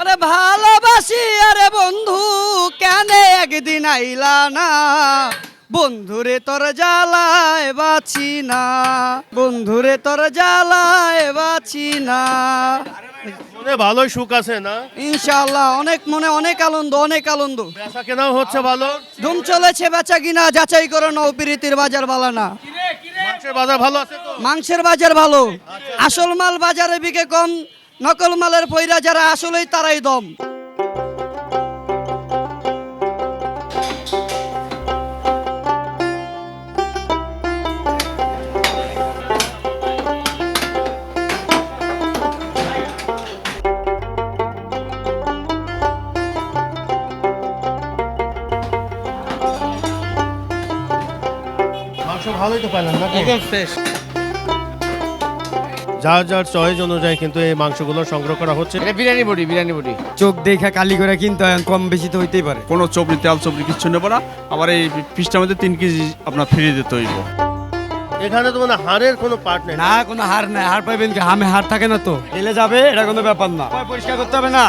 আরে ভালোবাসি আরে বন্ধু কেন একদিন আইলা না? বন্ধুরে তোর জ্বালায় বাঁচি না। বন্ধুরে তোর জ্বালায় বাঁচি না। মনে ভালোই সুখ আছে না? ইনশাআল্লাহ অনেক মনে অনেক আনন্দ অনেক আনন্দ। বেচা কেনাও হচ্ছে ভালো। ধুম চলেছে বেচা কিনা যাচাই করে নৌ প্রীতির বাজার বালা না। মাংসের বাজার ভালো আছে তো? মাংসের বাজার ভালো। আসল মাল বাজারে বিকে কম নকল মালের পয়রা যারা আসলেই তারাই দম। মাংস ভালোই তো পাইলাম না একদম ফ্রেশ যার যার চয়েস অনুযায়ী কিন্তু এই মাংসগুলো সংগ্রহ করা হচ্ছে। এটা বিরিয়ানি বডি বিরিয়ানি বডি। চোখ দেখা কালি করে কিনতে হয় কম বেশি তো হইতেই পারে। কোনো চবরি তেল চবরি কিচ্ছু নেব না। আবার এই পিসটার মধ্যে তিন কেজি আপনার ফ্রি দিতে হইব এখানে তো মানে হাড়ের কোনো পার্ট নেই। না কোনো হার নাই। হার পাইবেন কি? হামে হার থাকে না তো। এলে যাবে এটা কোনো ব্যাপার না। পয় পরিষ্কার করতে হবে না।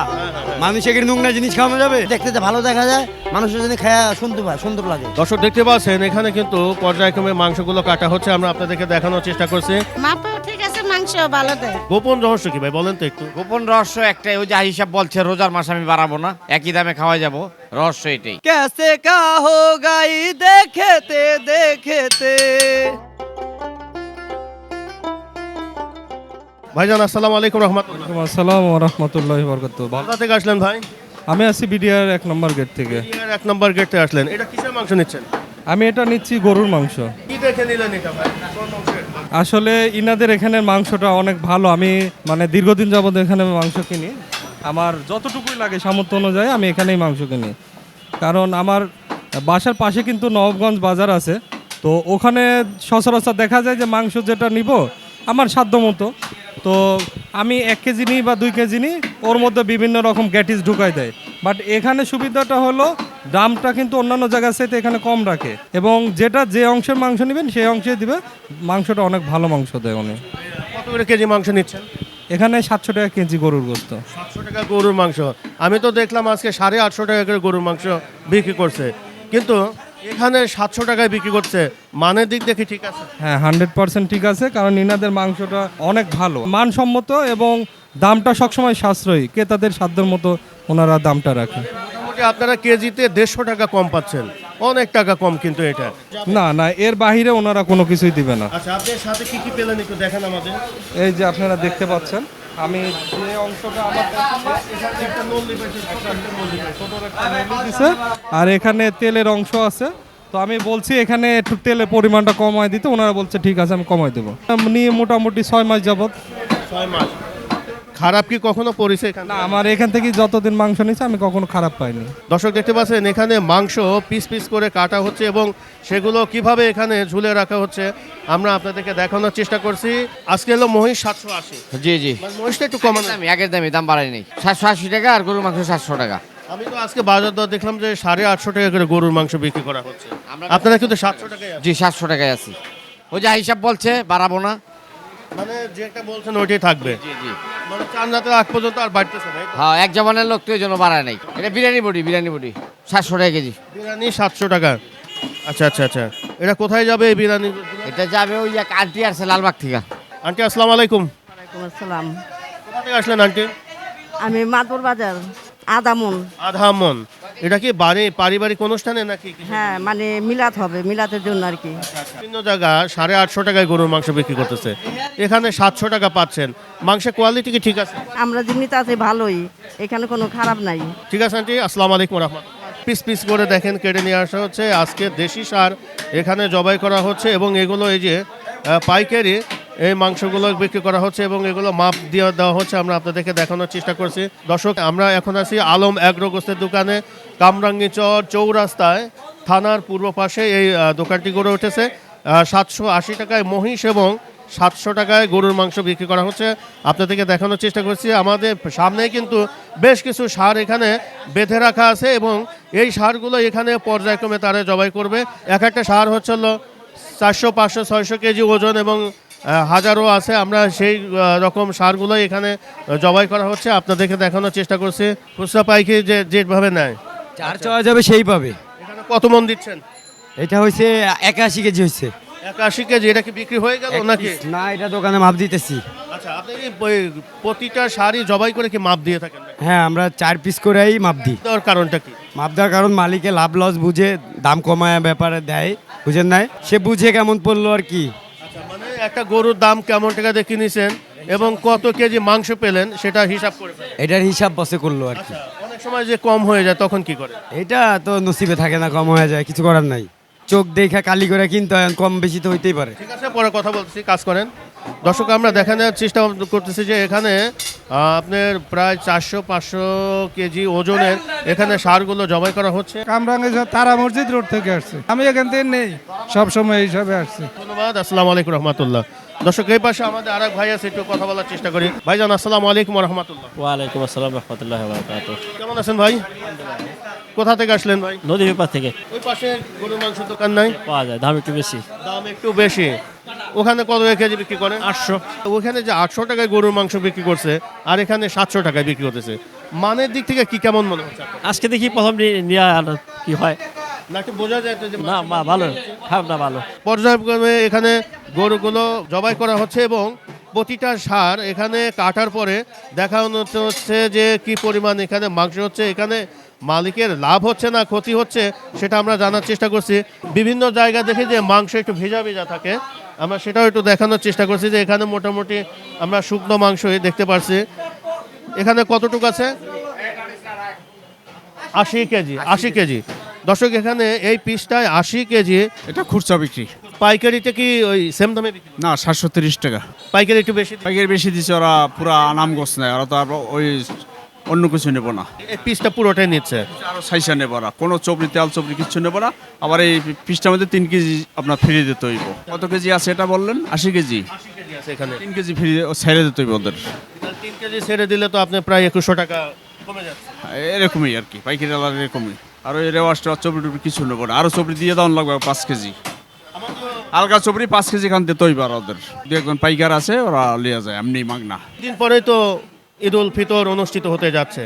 মানুষ এখানে নোংরা জিনিস খাওয়ানো যাবে? দেখতে তো ভালো দেখা যায়। মানুষের জন্য খায়া শুনতে পায় সুন্দর লাগে। দর্শক দেখতে পাচ্ছেন এখানে কিন্তু পর্যায়ক্রমে মাংসগুলো কাটা হচ্ছে। আমরা আপনাদেরকে দেখানোর চেষ্টা করছি। আছে মাংস ভালো দেয় গোপন রহস্য কি ভাই বলেন তো একটু গোপন রহস্য একটাই ওই যে হিসাব বলছে রোজার মাস আমি বাড়াবো না একই দামে খাওয়া যাব রহস্য এটাই कैसे का हो गई देखते देखते ভাইজান আসসালামু আলাইকুম রহমতুল্লাহ আসসালাম রহমতুল্লাহ বরকত কোথা থেকে আসলেন ভাই আমি আছি বিডিআর এক নম্বর গেট থেকে ইয়ার এক নম্বর গেট থেকে আসলেন এটা কিসের মাংস নিচ্ছেন আমি এটা নিচ্ছি গরুর মাংস কি দেখে নিলেন এটা আসলে ইনাদের এখানে মাংসটা অনেক ভালো। আমি মানে দীর্ঘদিন যাবত এখানে মাংস কিনি। আমার যতটুকুই লাগে সামর্থ্য অনুযায়ী আমি এখানেই মাংস কিনি। কারণ আমার বাসার পাশে কিন্তু নবগঞ্জ বাজার আছে। তো ওখানে সচরাচর দেখা যায় যে মাংস যেটা নিব, আমার সাধ্য মতো। তো আমি এক কেজি নিই বা দুই কেজি নিই, ওর মধ্যে বিভিন্ন রকম গ্যাটিস ঢুকাই দেয়। বাট এখানে সুবিধাটা হলো দামটা কিন্তু অন্যান্য জায়গার সাথে এখানে কম রাখে। এবং যেটা যে অংশের মাংস নেবেন সেই অংশে দিবে। মাংসটা অনেক ভালো মাংস দেয় উনি। কত করে কেজি মাংস নিচ্ছেন? এখানে সাতশো টাকা কেজি গরুর গোস্ত। সাতশো টাকা গরুর মাংস। আমি তো দেখলাম আজকে সাড়ে আটশো টাকা করে গরুর মাংস বিক্রি করছে। কিন্তু এখানে সাতশো টাকায় বিক্রি করছে। মানের দিক দেখি ঠিক আছে? হ্যাঁ হান্ড্রেড পার্সেন্ট ঠিক আছে কারণ ইনাদের মাংসটা অনেক ভালো। মানসম্মত এবং দামটা সবসময় সাশ্রয়ী। ক্রেতাদের সাধ্যের মতো ওনারা দামটা রাখে। মোটামুটি আপনারা কেজিতে দেড়শো টাকা কম পাচ্ছেন। অনেক টাকা কম কিন্তু এটা। না না এর বাহিরে ওনারা কোনো কিছুই দিবে না। আচ্ছা আপনার সাথে কি কি পেলেন একটু দেখেন আমাদের। এই যে আপনারা দেখতে পাচ্ছেন আমি যে অংশটা আমার আর এখানে তেলের অংশ আছে। তো আমি বলছি এখানে একটু তেলের পরিমাণটা কমায় দিতে ওনারা বলছে ঠিক আছে আমি কমাই দেবো। নিয়ে মোটামুটি ছয় মাস যাবত ছয় মাস। খারাপ কি কখনো পড়েছে এখানে? না আমার এখান থেকে যতদিন মাংস নিচ্ছে আমি কখনো খারাপ পাইনি। দর্শক দেখতে পাচ্ছেন এখানে মাংস পিস পিস করে কাটা হচ্ছে এবং সেগুলো কীভাবে এখানে ঝুলে রাখা হচ্ছে আমরা আপনাদেরকে দেখানোর চেষ্টা করছি। আজকে হলো মহিষ সাতশো আশি। জি জি। মানে মহিষটা একটু কমানো। দামি আগের দামি দাম বাড়াই নেই। সাতশো আশি টাকা আর গরুর মাংস সাতশো টাকা। আমি তো আজকে বাজার দর দেখলাম যে সাড়ে আটশো টাকা করে গরুর মাংস বিক্রি করা হচ্ছে। আপনারা কিন্তু সাতশো টাকায় জি সাতশো টাকায় আছি। ওই যে হিসাব বলছে বাড়াবো না। মানে যেটা বলছেন ওইটাই থাকবে। জি জি। মানে চার রাতের আগ পর্যন্ত আর বাড়তেছে না হ্যাঁ এক জমানের লোক তো এই জন্য বাড়ায় নাই। এটা বিরিয়ানি বডি বিরিয়ানি বডি। সাতশো টাকা কেজি। বিরিয়ানি সাতশো টাকা। আচ্ছা আচ্ছা আচ্ছা। এটা কোথায় যাবে এই বিরিয়ানি? এটা যাবে ওই এক আন্টি আসছে লালবাগ থেকে। আন্টি আসসালামু আলাইকুম। ওয়ালাইকুম আসসালাম। কোথা থেকে আসলেন আন্টি? আমি মাদুর বাজার। আদামন। আধা মন এটা কি বাড়ি পারিবারিক অনুষ্ঠানে নাকি হ্যাঁ মানে মিলাদ হবে মিলাদের জন্য আর কি। বিভিন্ন জায়গা সাড়ে আটশো টাকায় গরুর মাংস বিক্রি করতেছে। এখানে সাতশো টাকা পাচ্ছেন। মাংসের কোয়ালিটি কি ঠিক আছে? আমরা যেমনিতে আছি ভালোই এখানে কোনো খারাপ নাই। ঠিক আছে আন্টি? আসসালামু আলাইকুম রহমান পিস পিস করে দেখেন কেটে নিয়ে আসা হচ্ছে। আজকে দেশি সার এখানে জবাই করা হচ্ছে এবং এগুলো এই যে পাইকারি এই মাংসগুলো বিক্রি করা হচ্ছে এবং এগুলো মাপ দিয়ে দেওয়া হচ্ছে। আমরা আপনাদেরকে দেখানোর চেষ্টা করছি। দর্শক, আমরা এখন আছি আলম অ্যাগ্রোগোস্তের দোকানে কামরাঙ্গি চর চৌরাস্তায়, থানার পূর্ব পাশে এই দোকানটি গড়ে উঠেছে। সাতশো আশি টাকায় মহিষ এবং সাতশো টাকায় গরুর মাংস বিক্রি করা হচ্ছে। আপনাদেরকে দেখানোর চেষ্টা করছি। আমাদের সামনেই কিন্তু বেশ কিছু সার এখানে বেঁধে রাখা আছে এবং এই সারগুলো এখানে পর্যায়ক্রমে তারা জবাই করবে। এক একটা সার হচ্ছে চারশো পাঁচশো ছয়শো কেজি ওজন এবং হাজারও আছে। আমরা সেই রকম সারগুলো এখানে জবাই করা হচ্ছে। আপনাদেরকে দেখানোর চেষ্টা করছি। খুচরা পাইকারি যে যেভাবে নেয়। চার চাওয়া যাবে সেই পাবে এখানে কত মন দিচ্ছেন? এটা হয়েছে একাশি কেজি হয়েছে একাশি কেজি এটা কি বিক্রি হয়ে গেল নাকি? না এটা দোকানে মাপ দিতেছি। আচ্ছা আপনি প্রতিটা শাড়ি জবাই করে কি মাপ দিয়ে থাকেন হ্যাঁ আমরা চার পিস করেই মাপ দিই। দেওয়ার কারণটা কি? মাপ দেওয়ার কারণ মালিকে লাভ লস বুঝে দাম কমায় ব্যাপারে দেয় বুঝেন নাই? সে বুঝে কেমন পড়ল আর কি। আচ্ছা মানে একটা গরুর দাম কেমন টাকা দিয়ে কিনেছেন এবং কত কেজি মাংস পেলেন সেটা হিসাব করে এটার হিসাব বসে করল আর কি। আচ্ছা অনেক সময় যে কম হয়ে যায় তখন কি করে? এটা তো নসিবে থাকে না কম হয়ে যায় কিছু করার নাই। চোখ দেখা কালি করে কিনতে হয় কম বেশি তো হইতেই পারে। ঠিক আছে পরে কথা বলছি কাজ করেন। দর্শক আমরা দেখানোর চেষ্টা করতেছি যে এখানে আপনার প্রায় চারশো পাঁচশো কেজি ওজনের এখানে সারগুলো জবাই করা হচ্ছে। কামরাঙ্গে তারা মসজিদ রোড থেকে আসছে। আমি এখান থেকে নেই সব সময় এইসবে আসছি। ধন্যবাদ আসসালামু আলাইকুম রহমতুল্লাহ। দর্শক এই পাশে আমাদের আর ভাই আছে একটু কথা বলার চেষ্টা করি। ভাইজান আসসালামু আলাইকুম রহমতুল্লাহ। ওয়ালাইকুম আসসালাম রহমতুল্লাহ কেমন আছেন ভাই? কোথা থেকে আসলেন ভাই? নদীর ব্যাপার থেকে। ওই পাশে গরুর মাংস দোকান নাই? পাওয়া যায় দাম একটু বেশি। দাম একটু বেশি। ওখানে কত কেজি বিক্রি করে? আটশো। ওখানে যে আটশো টাকায় গরুর মাংস বিক্রি করছে আর এখানে সাতশো টাকায় বিক্রি করতেছে। মানের দিক থেকে কি কেমন মনে হচ্ছে আজকে দেখি প্রথম কি হয়। নাকি বোঝা যায় তো যে না মা ভালো। না ভালো। পর্যায়ক্রমে এখানে গরুগুলো জবাই করা হচ্ছে এবং প্রতিটা সার এখানে কাটার পরে দেখানো হচ্ছে যে কি পরিমাণ এখানে মাংস হচ্ছে। এখানে মালিকের লাভ হচ্ছে না ক্ষতি হচ্ছে সেটা আমরা জানার চেষ্টা করছি। বিভিন্ন জায়গা দেখে যে মাংস একটু ভেজা ভেজা থাকে আমরা সেটাও একটু দেখানোর চেষ্টা করছি যে এখানে মোটামুটি আমরা শুকনো মাংসই দেখতে পারছি। এখানে কতটুকু আছে? আশি কেজি আশি কেজি। দর্শক এখানে এই পিসটায় আশি কেজি। এটা খুচরা বিক্রি। পাইকারিতে কি ওই সেম দামে না সাতশো তিরিশ টাকা। পাইকারি একটু বেশি পাইকারি বেশি দিচ্ছে ওরা পুরা নাম গোছ নেয়। ওরা তো ওই অন্য কিছু নেব না। এই পিসটা পুরোটাই নিচ্ছে। আরও সাইসা নেব না। কোনো চপড়ি তেল চপড়ি কিচ্ছু নেব না। আবার এই পিসটার মধ্যে তিন কেজি আপনার ফ্রি দিতে হইব। কত কেজি আছে এটা বললেন? আশি কেজি। আছে এখানে। তিন কেজি ফ্রি ছেড়ে দিতে হইব ওদের। তিন কেজি ছেড়ে দিলে তো আপনি প্রায় একুশশো টাকা কমে যাচ্ছে। এরকমই আর কি। পাইকারি আলাদা এরকমই। আর ওই রেওয়াজটা চপড়ি টপড়ি কিছু নেব না। আরও চপড়ি দিয়ে দাম লাগবে পাঁচ কেজি। আলগা চপড়ি পাঁচ কেজি খান দিতে হইব আর ওদের। দু একজন পাইকার আছে ওরা লিয়া যায় এমনি মাগনা। দিন পরেই তো ঈদ উল ফিতর অনুষ্ঠিত হতে যাচ্ছে।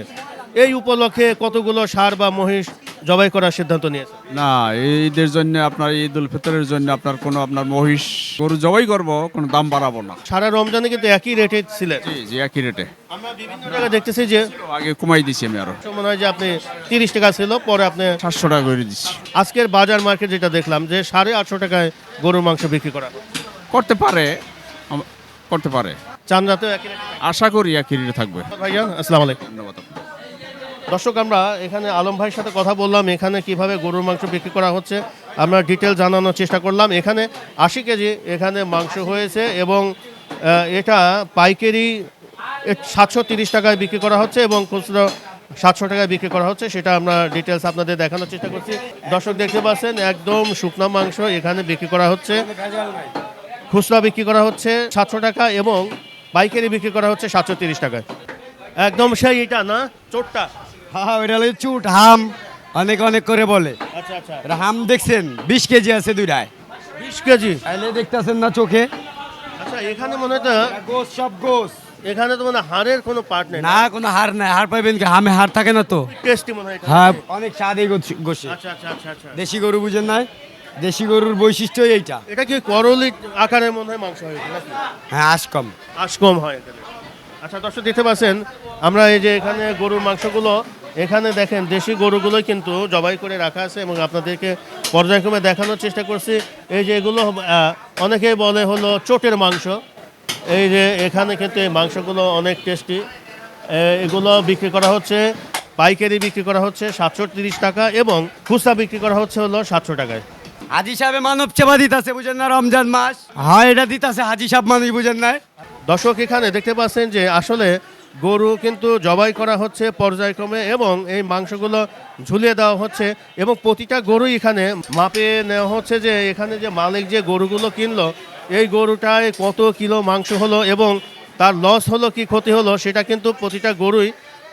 এই উপলক্ষে কতগুলো সার বা মহিষ জবাই করার সিদ্ধান্ত নিয়েছে? না ঈদের জন্য আপনার ঈদ উল ফিতরের জন্য আপনার কোনো আপনার মহিষ গরু জবাই করব কোনো দাম বাড়াবো না। সারা রমজানে কিন্তু একই রেটে ছিলেন। জি জি একই রেটে আমরা বিভিন্ন জায়গায় দেখতেছি যে আগে কমাই দিছি আমি আরও। মনে হয় যে আপনি তিরিশ টাকা ছিল পরে আপনি সাতশো টাকা করে দিচ্ছি আজকের বাজার মার্কেট যেটা দেখলাম যে সাড়ে আটশো টাকায় গরুর মাংস বিক্রি করা। করতে পারে করতে পারে। চান রাতেও একই আশা করি একই রেটে থাকবে। ভাইয়া আসসালামু আলাইকুম। ধন্যবাদ দর্শক আমরা এখানে আলম ভাইয়ের সাথে কথা বললাম এখানে কীভাবে গরুর মাংস বিক্রি করা হচ্ছে আমরা ডিটেল জানানোর চেষ্টা করলাম। এখানে আশি কেজি এখানে মাংস হয়েছে এবং এটা পাইকারি সাতশো তিরিশ টাকায় বিক্রি করা হচ্ছে এবং খুচরো সাতশো টাকায় বিক্রি করা হচ্ছে সেটা আমরা ডিটেলস আপনাদের দেখানোর চেষ্টা করছি। দর্শক দেখতে পাচ্ছেন একদম শুকনা মাংস এখানে বিক্রি করা হচ্ছে। খুচরা বিক্রি করা হচ্ছে সাতশো টাকা এবং পাইকারি বিক্রি করা হচ্ছে সাতশো তিরিশ টাকায়। একদম সেই এটা না? চোটটা হ্যাঁ ওইটা হলো চুট হাম অনেক অনেক করে বলে। আচ্ছা আচ্ছা। এটা হাম দেখছেন? বিশ কেজি আছে দুইটায়। বিশ কেজি? তাইলে দেখতেছেন না চোখে? আচ্ছা এখানে মনে হয় তো গোস সব গোস। এখানে তো মানে হাড়ের কোনো পার্ট নেই না? কোনো হার নাই। হার পাইবেন কি? হামে হার থাকে না তো? টেস্টি মনে হয়। হ্যাঁ অনেক স্বাদ এই গোছ- আচ্ছা আচ্ছা আচ্ছা আচ্ছা। দেশি গরু বুঝেন নাই? দেশি গরুর বৈশিষ্ট্যই এইটা। এটা কি করলি আকারের মনে হয় মাংস নাকি? হ্যাঁ আশ কম। আশ কম হয় এখানে। আচ্ছা দর্শক দেখতে পাচ্ছেন আমরা এই যে এখানে গরুর মাংসগুলো এখানে দেখেন দেশি গরুগুলোই কিন্তু জবাই করে রাখা আছে এবং আপনাদেরকে পর্যায়ক্রমে দেখানোর চেষ্টা করছি। এই যে এগুলো অনেকেই বলে হলো চোটের মাংস। এই যে এখানে কিন্তু এই মাংসগুলো অনেক টেস্টি। এগুলো বিক্রি করা হচ্ছে পাইকারি বিক্রি করা হচ্ছে সাতশো তিরিশ টাকা এবং খুচরা বিক্রি করা হচ্ছে হলো সাতশো টাকায়। হাজি সাহেবে মানব সেবা দিতেছে, বুঝেন না, রমজান মাস। হ্যাঁ এটা দিতাছে হাজি সাহেব মানুষ বুঝেন নাই? দর্শক, এখানে দেখতে পাচ্ছেন যে আসলে গরু কিন্তু জবাই করা হচ্ছে পর্যায়ক্রমে এবং এই মাংসগুলো ঝুলিয়ে দেওয়া হচ্ছে এবং প্রতিটা গরুই এখানে মাপে নেওয়া হচ্ছে যে এখানে যে মালিক যে গরুগুলো কিনলো, এই গরুটায় কত কিলো মাংস হলো এবং তার লস হলো, কি ক্ষতি হলো, সেটা কিন্তু প্রতিটা গরুই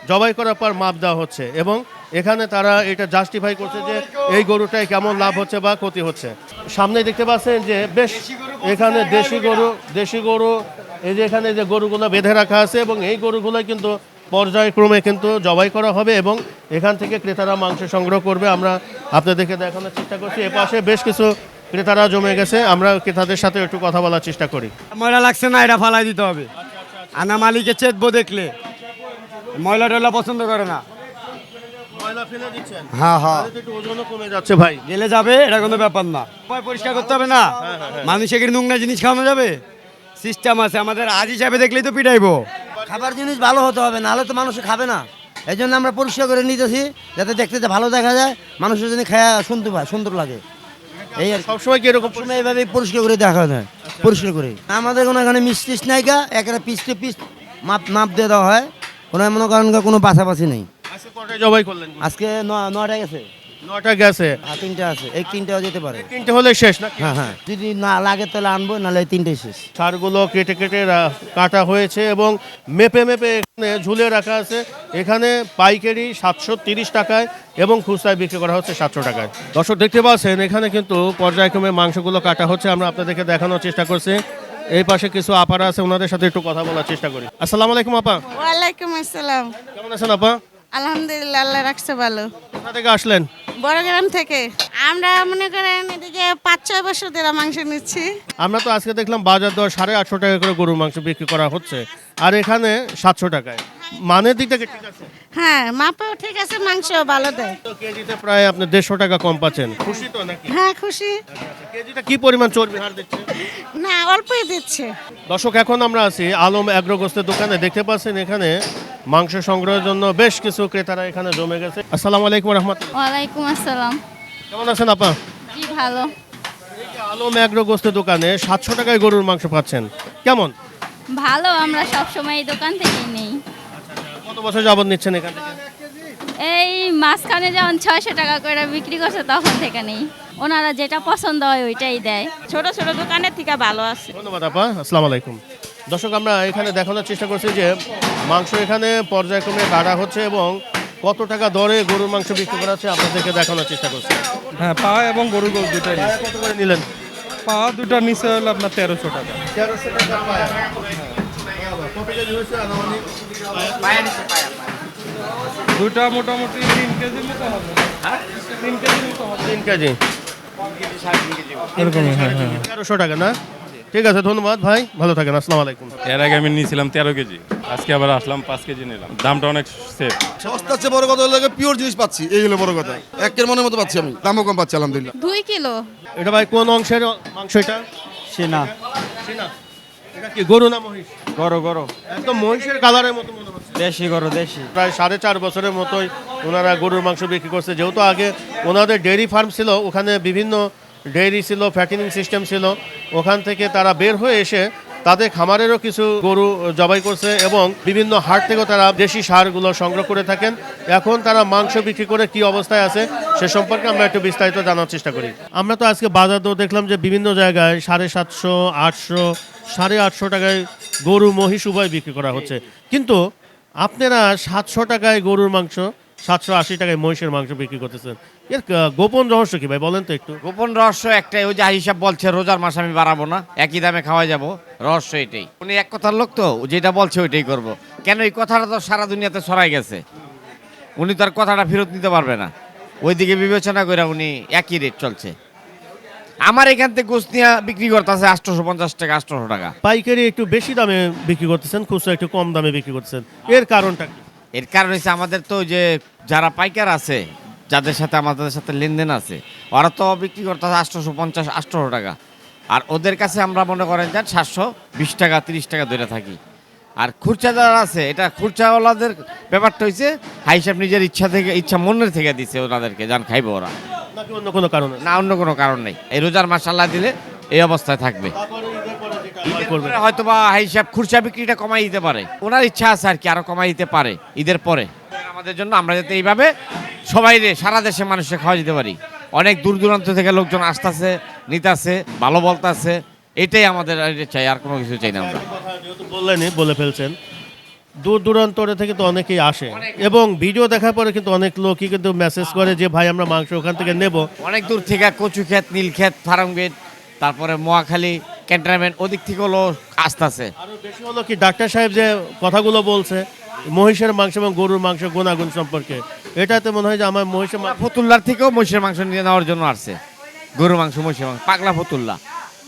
জবাই করার পর মাপ দেওয়া হচ্ছে এবং এখানে তারা এটা জাস্টিফাই করছে যে এই গরুটায় কেমন লাভ হচ্ছে বা ক্ষতি হচ্ছে। সামনে দেখতে পাচ্ছেন যে বেশ এখানে দেশি গরু দেশি গরু, এই যে এখানে যে গরুগুলো বেঁধে রাখা আছে এবং এই গরুগুলো কিন্তু পর্যায়ক্রমে কিন্তু জবাই করা হবে এবং এখান থেকে ক্রেতারা মাংস সংগ্রহ করবে। আমরা আপনাদেরকে দেখানোর চেষ্টা করছি। এ পাশে বেশ কিছু ক্রেতারা জমে গেছে। আমরা ক্রেতাদের সাথে একটু কথা বলার চেষ্টা করি। ময়লা লাগছে না, এটা ফালাই দিতে হবে। আনা মালিকে চেতবো দেখলে। ময়লা টয়লা পছন্দ করে না। ময়লা ফেলে দিচ্ছেন? হ্যাঁ হ্যাঁ। কমে যাচ্ছে ভাই। গেলে যাবে এটা কোনো ব্যাপার না। পরিষ্কার করতে হবে না। মানুষ এখানে নোংরা জিনিস খাওয়ানো যাবে? সিস্টেম আছে আমাদের আজ হিসাবে দেখলেই তো পিটাইবো। খাবার জিনিস ভালো হতে হবে নাহলে তো মানুষ খাবে না। এই জন্য আমরা পরিষ্কার করে নিতেছি যাতে দেখতে যে ভালো দেখা যায় মানুষের জন্য খায়া সুন্দর পায় সুন্দর লাগে। এই আর। সবসময় কি এরকম এইভাবে পরিষ্কার করে দেখা যায় পরিষ্কার করে। আমাদের কোনো এখানে মিস টিস নাই গা পিস টু পিস মাপ মাপ দিয়ে দেওয়া হয়। কোনো মনে করেন কোনো বাছাবাছি নেই। আজকে কটায় জবাই করলেন? আজকে ন- নয়টা গেছে। নটা গেছে। আর তিনটা আছে। এই তিনটাও যেতে পারে। তিনটে হলে শেষ না হ্যাঁ হ্যাঁ। যদি না লাগে তাহলে আনব নাহলে এই তিনটাই শেষ। সারগুলো কেটে কেটে কাটা হয়েছে এবং মেপে মেপে এখানে ঝুলে রাখা আছে। এখানে পাইকারি সাতশো তিরিশ টাকায় এবং খুচরায় বিক্রি করা হচ্ছে সাতশো টাকায়। দর্শক দেখতে পাচ্ছেন এখানে কিন্তু পর্যায়ক্রমে মাংসগুলো কাটা হচ্ছে। আমরা আপনাদেরকে দেখানোর চেষ্টা করছি। এই পাশে কিছু আপারা আছে ওনাদের সাথে একটু কথা বলার চেষ্টা করি। আসসালামু আলাইকুম আপা। ওয়ালাইকুম আসসালাম। কেমন আছেন আপা? আলহামদুলিল্লাহ আল্লাহ রাখছে ভালো। কোথা থেকে আসলেন? বড়গ্রাম থেকে। আমরা মনে করেন এদিকে পাঁচ ছয় বছর ধরে মাংস নিচ্ছি। আমরা তো আজকে দেখলাম বাজার দর সাড়ে আটশো টাকা করে গরুর মাংস বিক্রি করা হচ্ছে আর এখানে সাতশো টাকায়। মানের দিক থেকে ঠিক আছে? হ্যাঁ মাপেও ঠিক আছে মাংস ভালো দেয়। তো কেজিতে প্রায় আপনি দেড়শো টাকা কম পাচ্ছেন। খুশি তো নাকি? হ্যাঁ খুশি। কেজিটা কি পরিমাণ চর্বি হার দিচ্ছে? না অল্পই দিচ্ছে। দর্শক এখন আমরা আছি আলম অ্যাগ্রোগোস্তের দোকানে। দেখতে পাচ্ছেন এখানে মাংস সংগ্রহের জন্য বেশ কিছু ক্রেতারা এখানে জমে গেছে। আসসালামু আলাইকুম রহমতুল্লাহ ওয়ালাইকুম আসসালাম। কেমন আছেন আপা? জি ভালো। আলম অ্যাগ্রোগোস্তের দোকানে সাতশো টাকায় গরুর মাংস পাচ্ছেন। কেমন? ভালো আমরা সব সময় এই দোকান থেকেই নেই। বছর যাবত নিচ্ছেন এখান থেকে? এই মাঝখানে যখন ছয়শো টাকা করে বিক্রি করছে তখন থেকে নেই। ওনারা যেটা পছন্দ হয় ওইটাই দেয়। ছোট ছোট দোকানের থেকে ভালো আছে। ধন্যবাদ আপা। আসসালামু আলাইকুম। দর্শক আমরা এখানে দেখানোর চেষ্টা করছি যে মাংস এখানে পর্যায়ক্রমে কাটা হচ্ছে এবং কত টাকা দরে গরুর মাংস বিক্রি করা হচ্ছে আপনাদেরকে দেখানোর চেষ্টা করছি। হ্যাঁ পা এবং গরু গরু দুটাই কত করে নিলেন? পা দুটার নিচে হলো আপনার তেরোশো টাকা। তেরোশো টাকা দুটা মোটামুটি তিন কেজির মতো হবে। তিন কেজির মতো হবে। তিন কেজি। হ্যাঁ হ্যাঁ। তেরোশো টাকা না? ঠিক আছে ধন্যবাদ ভাই। ভালো থাকেন আসসালামু আলাইকুম। এর আগে আমি নিয়েছিলাম তেরো কেজি। আজকে আবার আসলাম পাঁচ কেজি নিলাম। দামটা অনেক সেফ সস্তার চেয়ে বড় কথা হলো পিওর জিনিস পাচ্ছি। এই হলো বড় কথা। একের মনের মতো পাচ্ছি আমি। দামও কম পাচ্ছি আলহামদুলিল্লাহ। দুই কিলো? এটা ভাই কোন অংশের মাংস এটা? সেনা। সিনা। এটা কি গরু না মহিষ? গরো গরো। একদম মহিষের কালারের মতো মনে হচ্ছে। দেশি গরো দেশি। প্রায় সাড়ে চার বছরের মতোই ওনারা গরুর মাংস বিক্রি করছে। যেহেতু আগে ওনাদের ডেয়ারি ফার্ম ছিল ওখানে বিভিন্ন ডেয়ারি ছিল ফ্যাটিনিং সিস্টেম ছিল ওখান থেকে তারা বের হয়ে এসে তাদের খামারেরও কিছু গরু জবাই করছে এবং বিভিন্ন হাট থেকেও তারা দেশি সারগুলো সংগ্রহ করে থাকেন। এখন তারা মাংস বিক্রি করে কি অবস্থায় আছে সে সম্পর্কে আমরা একটু বিস্তারিত জানার চেষ্টা করি। আমরা তো আজকে বাজার দর দেখলাম যে বিভিন্ন জায়গায় সাড়ে সাতশো আটশো সাড়ে আটশো টাকায় গরু মহিষ উভয় বিক্রি করা হচ্ছে। কিন্তু আপনারা সাতশো টাকায় গরুর মাংস, সাতশো আশি টাকায় মহিষের মাংস বিক্রি করতেছেন। এর গোপন রহস্য কি ভাই? বলেন তো একটু। গোপন রহস্য একটাই, ওই যে হিসাব বলছে, রোজার মাস আমি বাড়াবো না, একই দামে খাওয়া যাব। রহস্য এটাই। উনি এক কথার লোক তো যেটা বলছে ওইটাই করব। কেন এই কথাটা তো সারা দুনিয়াতে ছড়াই গেছে? উনি তার কথাটা ফেরত নিতে পারবে না। ওইদিকে বিবেচনা করে উনি একই রেট চলছে। আমার এখান থেকে গোস নিয়ে বিক্রি করতেছে আটশোশো পঞ্চাশ টাকা আটশোশো টাকা। পাইকারি একটু বেশি দামে বিক্রি করতেছেন খুচরা একটু কম দামে বিক্রি করতেছেন। এর কারণটা কি? এর কারণ হচ্ছে আমাদের তো যে যারা পাইকার আছে যাদের সাথে আমাদের সাথে লেনদেন আছে ওরা তো বিক্রি করতেছে আটশোশো পঞ্চাশ আটশোশো টাকা। আর ওদের কাছে আমরা মনে করেন যে সাতশো বিশ টাকা তিরিশ টাকা ধরে থাকি। আর খুরচা যারা আছে এটা খুরচাওয়ালাদের ব্যাপারটা হয়েছে হাই সাহেব নিজের ইচ্ছা থেকে ইচ্ছা মনের থেকে দিচ্ছে ওনাদেরকে যান খাইবে ওরা। নাকি অন্য কোনো কারণে? না অন্য কোনো কারণ নেই। এই রোজার মাস আল্লাহ দিলে এই অবস্থায় থাকবে। ঈদের করবেন? হয়তো বা হিসাব খুরসা বিক্রিটা কমাই দিতে পারে। ওনার ইচ্ছা আছে আর কি আরও কমাই দিতে পারে ঈদের পরে। আমাদের জন্য আমরা যাতে এইভাবে সবাই রে সারা দেশে মানুষকে খাওয়া দিতে পারি। অনেক দূর দূরান্ত থেকে লোকজন আসতেছে নিতেছে ভালো বলতেছে। এটাই আমাদের আর চাই আর কোনো কিছু চাই না আমরা। কথা যেহেতু বললেনই বলে ফেলছেন। দূর দূরান্তরে থেকে তো অনেকেই আসে। এবং ভিডিও দেখার পরে কিন্তু অনেক লোকই কিন্তু মেসেজ করে যে ভাই আমরা মাংস ওখান থেকে নেব। অনেক দূর থেকে কচু ক্ষেত নীল ক্ষেত ফার্ম গেট তারপরে মোয়াখালী ক্যান্টনমেন্ট ওদিক থেকে হলো আসতেছে। বেশি হলো কি ডাক্তার সাহেব যে কথাগুলো বলছে মহিষের মাংস এবং গরুর মাংস গুণাগুণ সম্পর্কে এটাতে মনে হয় যে আমার মহিষের ফতুল্লার থেকেও মহিষের মাংস নিয়ে নেওয়ার জন্য আসছে। গরু মাংস মহিষের মাংস পাগলা ফতুল্লা।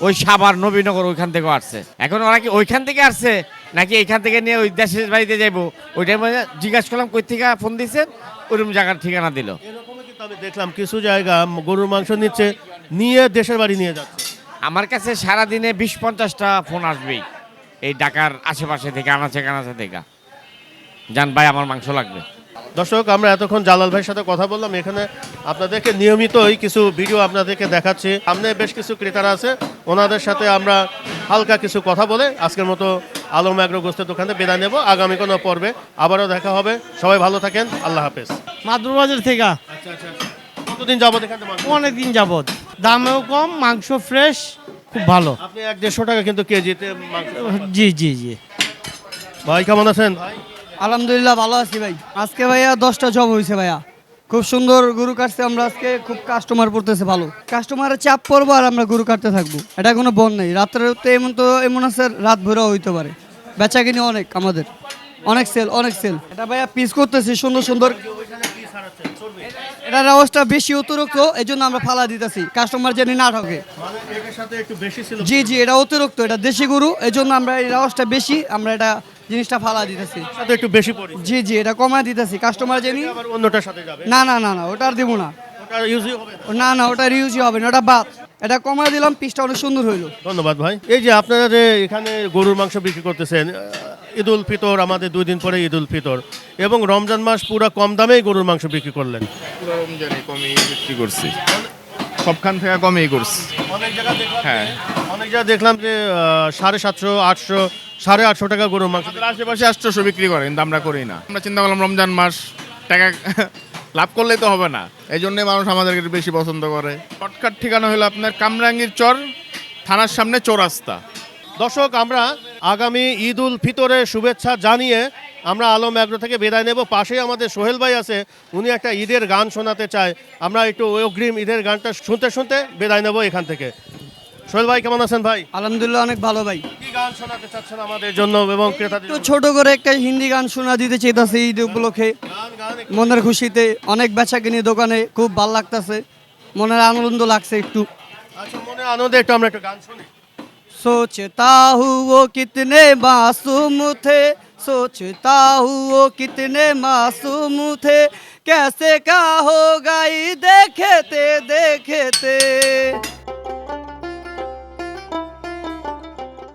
ওই সাবার নবীনগর ওইখান থেকেও আসছে। এখন ওরা কি ওইখান থেকে আসছে? নাকি এখান থেকে নিয়ে ওই দেশের বাড়িতে যাইবো? ওইটার মধ্যে জিজ্ঞাসা করলাম কই থেকে ফোন দিয়েছেন ওইরকম জায়গার ঠিকানা দিল। আমি দেখলাম কিছু জায়গা গরুর মাংস নিচ্ছে নিয়ে দেশের বাড়ি নিয়ে যাচ্ছে। আমার কাছে সারাদিনে বিশ পঞ্চাশটা ফোন আসবেই এই ঢাকার আশেপাশে থেকে আনাচে কানাচে থেকে। জান ভাই আমার মাংস লাগবে। দর্শক আমরা এতক্ষণ জালাল ভাইয়ের সাথে কথা বললাম এখানে আপনাদেরকে নিয়মিতই কিছু ভিডিও আপনাদেরকে দেখাচ্ছি। সামনে বেশ কিছু ক্রেতারা আছে ওনাদের সাথে আমরা হালকা কিছু কথা বলে আজকের মতো আলম অ্যাগ্রো গোস্তের দোকানে বিদায় নেব। আগামী কোনো পর্বে আবারও দেখা হবে। সবাই ভালো থাকেন। আল্লাহ হাফেজ। মাদুরবাজার থেকে। আচ্ছা আচ্ছা কতদিন যাব এখানে? অনেক দিন যাবত। দামেও কম মাংস ফ্রেশ খুব ভালো। আপনি এক দেড়শো টাকা কিন্তু কেজিতে মাংস জি জি জি। ভাই কেমন আছেন? ভাই আলহামদুলিল্লাহ ভালো আছি ভাই। আজকে ভাইয়া দশটা জব হয়েছে ভাইয়া। খুব সুন্দর গরু কাটছে আমরা আজকে খুব কাস্টমার পড়তেছে ভালো। কাস্টমারের চাপ পড়ব আর আমরা গরু কাটতে থাকব। এটা কোনো বন নেই। রাত্রে তো এমন তো এমন আছে রাত ভরেও হইতে পারে। বেচা কিনি অনেক আমাদের। অনেক সেল অনেক সেল এটা ভাইয়া পিস করতেছি সুন্দর সুন্দর। এটার আওয়াজটা বেশি অতিরিক্ত এই জন্য আমরা ফালা দিতেছি। কাস্টমার যেন না ঠকে। জি জি এটা অতিরিক্ত। এটা দেশি গরু এই জন্য আমরা এই আওয়াজটা বেশি। আমরা এটা জিনিসটা ফালা দিতেছি। সাথে একটু বেশি পড়ি। জি জি এটা কমায় দিতেছি। কাস্টমার জানি আবার অন্যটার সাথে যাবে। না না না না ওটা আর দিব না। ওটা ইউজই হবে না। না ওটা রিউজই হবে না ওটা বাদ। এটা কমায় দিলাম পিসটা অনেক সুন্দর হইল। ধন্যবাদ ভাই। এই যে আপনারা যে এখানে গরুর মাংস বিক্রি করতেছেন আহ, ঈদুল ফিতর আমাদের দুই দিন পরে ঈদুল ফিতর এবং রমজান মাস পুরো কম দামেই গরুর মাংস বিক্রি করলেন। পুরো রমজানে কমই বিক্রি করছি। সবখান থেকে কমেই করছি। অনেক জায়গা দেখলাম হ্যাঁ। অনেক জায়গা দেখলাম যে সাড়ে সাতশো আটশো সাড়ে আটশো টাকা গরুর মাংস আশেপাশে আটশোশো বিক্রি করে কিন্তু আমরা করি না। আমরা চিন্তা করলাম রমজান মাস টাকা লাভ করলেই তো হবে না। এই জন্যে মানুষ আমাদেরকে একটু বেশি পছন্দ করে। শর্টকাট ঠিকানা হলো আপনার কামরাঙ্গীর চর থানার সামনে চৌরাস্তা। দর্শক আমরা আগামী ঈদ উল ফিতরের শুভেচ্ছা জানিয়ে আমরা আলম অ্যাগ্রো থেকে বিদায় নেব। পাশেই আমাদের সোহেল ভাই আছে উনি একটা ঈদের গান শোনাতে চায়। আমরা একটু অগ্রিম ঈদের গানটা শুনতে শুনতে বিদায় নেব এখান থেকে। সোহেল ভাই কেমন আছেন ভাই? আলহামদুলিল্লাহ অনেক ভালো ভাই। গান শোনাতে চাচ্ছেন আমাদের জন্য এবং ক্রেতাদের একটু জন্য? ছোট করে একটা হিন্দি গান শোনা দিতে চাইতাছি ঈদ উপলক্ষে গান গান একটু- মনের খুশিতে অনেক বেচা কিনি দোকানে খুব ভালো লাগতাছে মনের আনন্দ লাগছে একটু আচ্ছা মনে আনন্দে একটু আমরা একটু গান শুনি सोचता हूँ वो कितने मासूम थे सोचता हूँ वो कितने मासूम थे कैसे क्या होगा ये देखते देखते